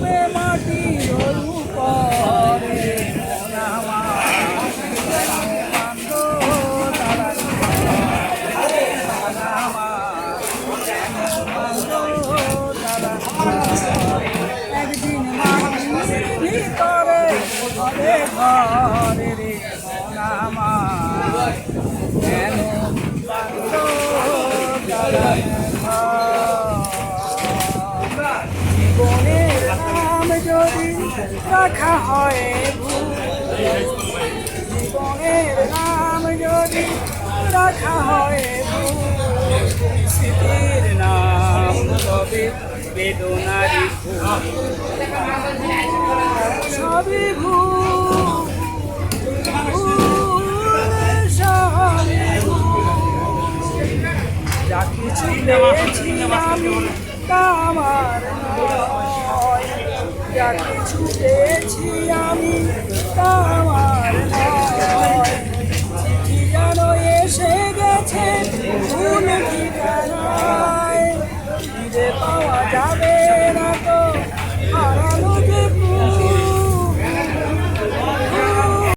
যাবে মাটি করে একদিন মাটি করে ঘরে ঘরে রে। মনামা যদি রাখা হয় জীবনের নাম যদি রাখা হয় স্মৃতির নাম তবে বেদনারি সবই যা কিছু পেয়েছি আমি তা আমার পেয়েছি আমি আমার এসে গেছে ভুল পাওয়া যাবে